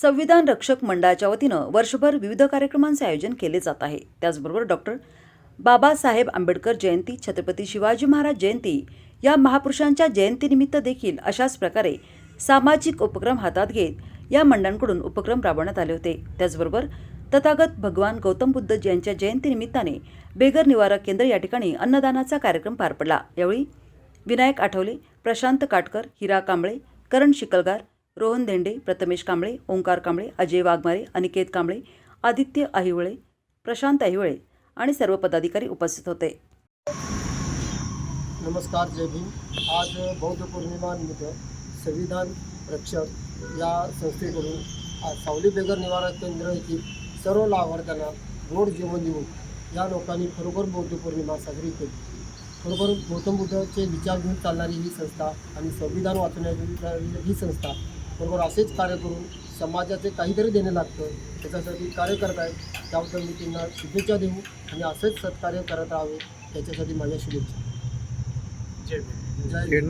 संविधान रक्षक मंडळाच्या वतीनं वर्षभर विविध कार्यक्रमांचे आयोजन केले जात आहे. त्याचबरोबर डॉक्टर बाबासाहेब आंबेडकर जयंती छत्रपती शिवाजी महाराज जयंती या महापुरुषांच्या जयंतीनिमित्त देखील अशाच प्रकारे सामाजिक उपक्रम हातात घेत या मंडळांकडून उपक्रम राबवण्यात आले होते. त्याचबरोबर तथागत भगवान गौतम बुद्ध यांच्या जयंतीनिमित्ताने बेगर निवारा केंद्र या ठिकाणी अन्नदानाचा कार्यक्रम पार पडला. यावेळी विनायक आठवले प्रशांत काटकर हिरा कांबळे करण शिकलगार रोहन धेंडे प्रथमेश कांबळे ओंकार कांबळे अजय वाघमारे अनिकेत कांबळे आदित्य अहिवळे प्रशांत अहिवळे आणि सर्व पदाधिकारी उपस्थित होते. नमस्कार जय भीम. आज बौद्ध पौर्णिमानिमित्त संविधान रक्षक या संस्थेकडून आज सावली बेगर निवारण केंद्र येथील सर्व लाभार्थ्यांना गोड जेवण देऊन या लोकांनी खरोखर बौद्ध पौर्णिमा साजरी केली. खरोखर गौतम बुद्धाचे विचार घेऊन चालणारी ही संस्था आणि संविधान वाचवणारी ही संस्था बरोबर असेच कार्य करून समाजाचे काहीतरी देणे लागतं. त्याच्यासाठी कार्य करत आहेत. त्याबद्दल मी त्यांना शुभेच्छा देऊ आणि असेच सत्कार्य करत राहावे. त्याच्यासाठी माझ्या शुभेच्छा. जय जय